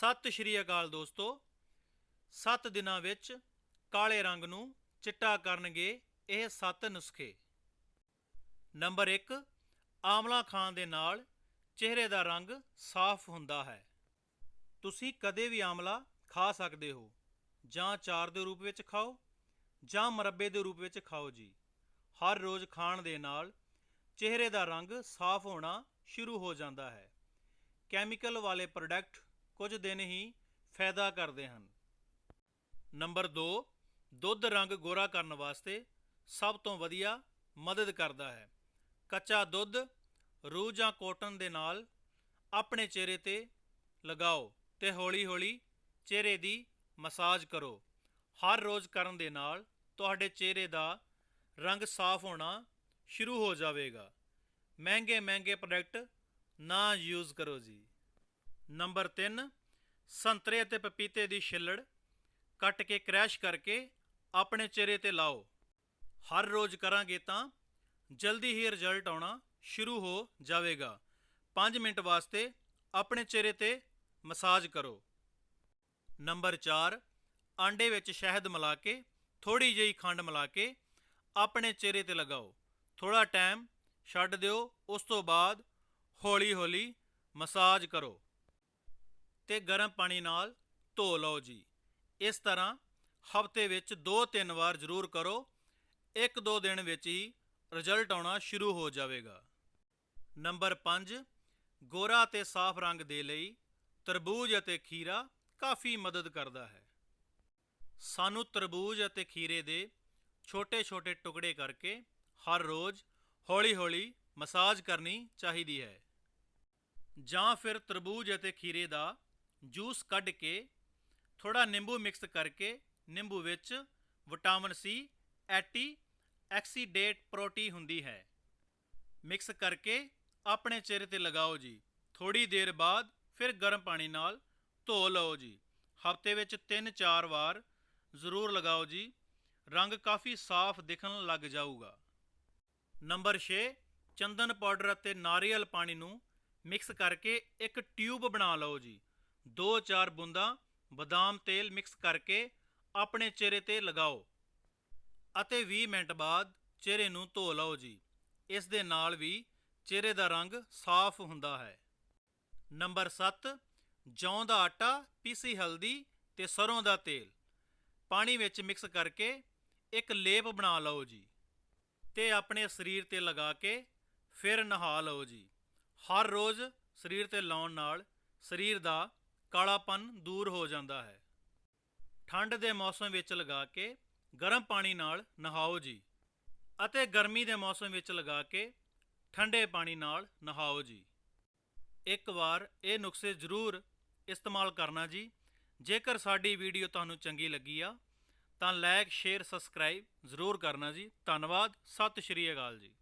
ਸਤਿ ਸ਼੍ਰੀ ਅਕਾਲ ਦੋਸਤੋ। 7 ਦਿਨਾਂ ਵਿੱਚ ਕਾਲੇ ਰੰਗ ਨੂੰ ਚਿੱਟਾ ਕਰਨਗੇ ਇਹ 7 ਨੁਸਖੇ। ਨੰਬਰ 1 ਆਮਲਾ ਖਾਣ ਦੇ ਨਾਲ ਚਿਹਰੇ ਦਾ ਰੰਗ ਸਾਫ਼ ਹੁੰਦਾ ਹੈ। ਤੁਸੀਂ ਕਦੇ ਵੀ ਆਮਲਾ ਖਾ ਸਕਦੇ ਹੋ। ਜਾਂ ਚਾਰ ਦੇ ਰੂਪ ਵਿੱਚ ਖਾਓ, ਜਾਂ ਮੁਰੱਬੇ ਦੇ ਰੂਪ ਵਿੱਚ ਖਾਓ ਜੀ। ਹਰ ਰੋਜ਼ ਖਾਣ ਦੇ ਨਾਲ ਚਿਹਰੇ ਦਾ ਰੰਗ ਸਾਫ਼ ਹੋਣਾ ਸ਼ੁਰੂ ਹੋ ਜਾਂਦਾ ਹੈ। ਕੈਮੀਕਲ ਵਾਲੇ ਪ੍ਰੋਡਕਟ ਕੁਝ ਦਿਨ ਹੀ ਫਾਇਦਾ ਕਰਦੇ ਹਨ। ਨੰਬਰ 2 ਦੁੱਧ ਰੰਗ ਗੋਰਾ ਕਰਨ ਵਾਸਤੇ ਸਭ ਤੋਂ ਵਧੀਆ ਮਦਦ ਕਰਦਾ ਹੈ। ਕੱਚਾ ਦੁੱਧ ਰੂਹ ਜਾਂ ਕੋਟਨ ਦੇ ਨਾਲ ਆਪਣੇ ਚਿਹਰੇ ਤੇ ਲਗਾਓ ਤੇ ਹੌਲੀ-ਹੌਲੀ ਚਿਹਰੇ ਦੀ ਮਸਾਜ ਕਰੋ। ਹਰ ਰੋਜ਼ ਕਰਨ ਦੇ ਨਾਲ ਤੁਹਾਡੇ ਚਿਹਰੇ ਦਾ ਰੰਗ ਸਾਫ਼ ਹੋਣਾ ਸ਼ੁਰੂ ਹੋ ਜਾਵੇਗਾ। ਮਹਿੰਗੇ ਮਹਿੰਗੇ ਪ੍ਰੋਡਕਟ ਨਾ ਯੂਜ਼ ਕਰੋ ਜੀ। ਨੰਬਰ 3 ਸੰਤਰੇ ਅਤੇ ਪਪੀਤੇ ਦੀ ਛਿੱਲੜ ਕੱਟ ਕੇ ਕ੍ਰੈਸ਼ ਕਰਕੇ ਆਪਣੇ ਚਿਹਰੇ ਤੇ ਲਾਓ। ਹਰ ਰੋਜ਼ ਕਰਾਂਗੇ ਤਾਂ ਜਲਦੀ ਹੀ ਰਿਜ਼ਲਟ ਆਉਣਾ ਸ਼ੁਰੂ ਹੋ ਜਾਵੇਗਾ। 5 ਮਿੰਟ ਵਾਸਤੇ ਆਪਣੇ ਚਿਹਰੇ ਤੇ ਮਸਾਜ ਕਰੋ। ਨੰਬਰ 4 ਆਂਡੇ ਵਿੱਚ ਸ਼ਹਿਦ ਮਿਲਾ ਕੇ ਥੋੜੀ ਜਿਹੀ ਖੰਡ ਮਿਲਾ ਕੇ ਆਪਣੇ ਚਿਹਰੇ ਤੇ ਲਗਾਓ। ਥੋੜਾ ਟਾਈਮ ਛੱਡ ਦਿਓ, ਉਸ ਤੋਂ ਬਾਅਦ ਹੌਲੀ-ਹੌਲੀ ਮਸਾਜ ਕਰੋ। ਤੇ ਗਰਮ ਪਾਣੀ ਨਾਲ ਧੋ ਲਓ ਜੀ। ਇਸ ਤਰ੍ਹਾਂ ਹਫ਼ਤੇ ਵਿੱਚ 2-3 ਵਾਰ ਜ਼ਰੂਰ ਕਰੋ। 1-2 ਦਿਨ ਵਿੱਚ ਹੀ ਰਿਜ਼ਲਟ ਆਉਣਾ ਸ਼ੁਰੂ ਹੋ ਜਾਵੇਗਾ। ਨੰਬਰ 5 ਗੋਰਾ ਤੇ ਸਾਫ਼ ਰੰਗ ਦੇ ਲਈ ਤਰਬੂਜ ਅਤੇ ਖੀਰਾ ਕਾਫੀ ਮਦਦ ਕਰਦਾ ਹੈ। ਸਾਨੂੰ ਤਰਬੂਜ ਅਤੇ ਖੀਰੇ ਦੇ ਛੋਟੇ-ਛੋਟੇ ਟੁਕੜੇ ਕਰਕੇ ਹਰ ਰੋਜ਼ ਹੌਲੀ-ਹੌਲੀ ਮਸਾਜ ਕਰਨੀ ਚਾਹੀਦੀ ਹੈ। ਜਾਂ ਫਿਰ ਤਰਬੂਜ ਅਤੇ ਖੀਰੇ ਦਾ ਜੂਸ ਕੱਢ ਕੇ ਥੋੜਾ ਨਿੰਬੂ ਮਿਕਸ ਕਰਕੇ ਨਿੰਬੂ ਵਿੱਚ ਵਿਟਾਮਿਨ ਸੀ, ਐਟੀ, ਐਕਸੀਡੇਟ ਪ੍ਰੋਟੀ ਹੁੰਦੀ ਹੈ। ਮਿਕਸ ਕਰਕੇ ਆਪਣੇ ਚਿਹਰੇ ਤੇ ਲਗਾਓ ਜੀ। ਥੋੜੀ ਦੇਰ ਬਾਅਦ ਫਿਰ ਗਰਮ ਪਾਣੀ ਨਾਲ ਧੋ ਲਓ ਜੀ। ਹਫ਼ਤੇ ਵਿੱਚ 3-4 ਵਾਰ ਜ਼ਰੂਰ ਲਗਾਓ ਜੀ। ਰੰਗ ਕਾਫੀ ਸਾਫ਼ ਦਿਖਣ ਲੱਗ ਜਾਊਗਾ। ਨੰਬਰ 6 ਚੰਦਨ ਪਾਊਡਰ ਅਤੇ ਨਾਰੀਅਲ ਪਾਣੀ ਨੂੰ ਮਿਕਸ ਕਰਕੇ ਇੱਕ ਟਿਊਬ ਬਣਾ ਲਓ ਜੀ। 2-4 ਬੂੰਦਾਂ ਬਦਾਮ ਤੇਲ ਮਿਕਸ ਕਰਕੇ ਆਪਣੇ ਚਿਹਰੇ ਤੇ ਲਗਾਓ ਅਤੇ 20 ਮਿੰਟ ਬਾਅਦ ਚਿਹਰੇ ਨੂੰ ਧੋ ਲਓ ਜੀ। ਇਸ ਦੇ ਨਾਲ ਵੀ ਚਿਹਰੇ ਦਾ ਰੰਗ ਸਾਫ਼ ਹੁੰਦਾ ਹੈ। ਨੰਬਰ 7 ਜੌਂ ਦਾ ਆਟਾ ਪੀਸੀ ਹਲਦੀ ਤੇ ਸਰੋਂ ਦਾ ਤੇਲ। ਪਾਣੀ ਵਿੱਚ ਮਿਕਸ ਕਰਕੇ ਇੱਕ ਲੇਪ ਬਣਾ ਲਓ ਜੀ ਤੇ ਆਪਣੇ ਸਰੀਰ ਤੇ ਲਗਾ ਕੇ ਫਿਰ ਨਹਾ ਲਓ ਜੀ। ਹਰ ਰੋਜ਼ ਸਰੀਰ ਤੇ ਲਾਉਣ ਨਾਲ ਸਰੀਰ ਦਾ ਕਾਲਾਪਨ ਦੂਰ ਹੋ ਜਾਂਦਾ ਹੈ। ਠੰਡ ਦੇ ਮੌਸਮ ਵਿੱਚ ਲਗਾ ਕੇ ਗਰਮ ਪਾਣੀ ਨਾਲ ਨਹਾਓ ਜੀ ਅਤੇ ਗਰਮੀ ਦੇ ਮੌਸਮ ਵਿੱਚ ਲਗਾ ਕੇ ਠੰਡੇ ਪਾਣੀ ਨਾਲ ਨਹਾਓ ਜੀ। ਇੱਕ ਵਾਰ ਇਹ ਨੁਸਖੇ ਜ਼ਰੂਰ ਇਸਤੇਮਾਲ ਕਰਨਾ ਜੀ। ਜੇਕਰ ਸਾਡੀ ਵੀਡੀਓ ਤੁਹਾਨੂੰ ਚੰਗੀ ਲੱਗੀ ਆ, ਤਾਂ ਲਾਈਕ ਸ਼ੇਅਰ, ਸਬਸਕ੍ਰਾਈਬ ਜ਼ਰੂਰ ਕਰਨਾ ਜੀ। ਧੰਨਵਾਦ, ਸਤਿ ਸ਼੍ਰੀ ਅਕਾਲ ਜੀ।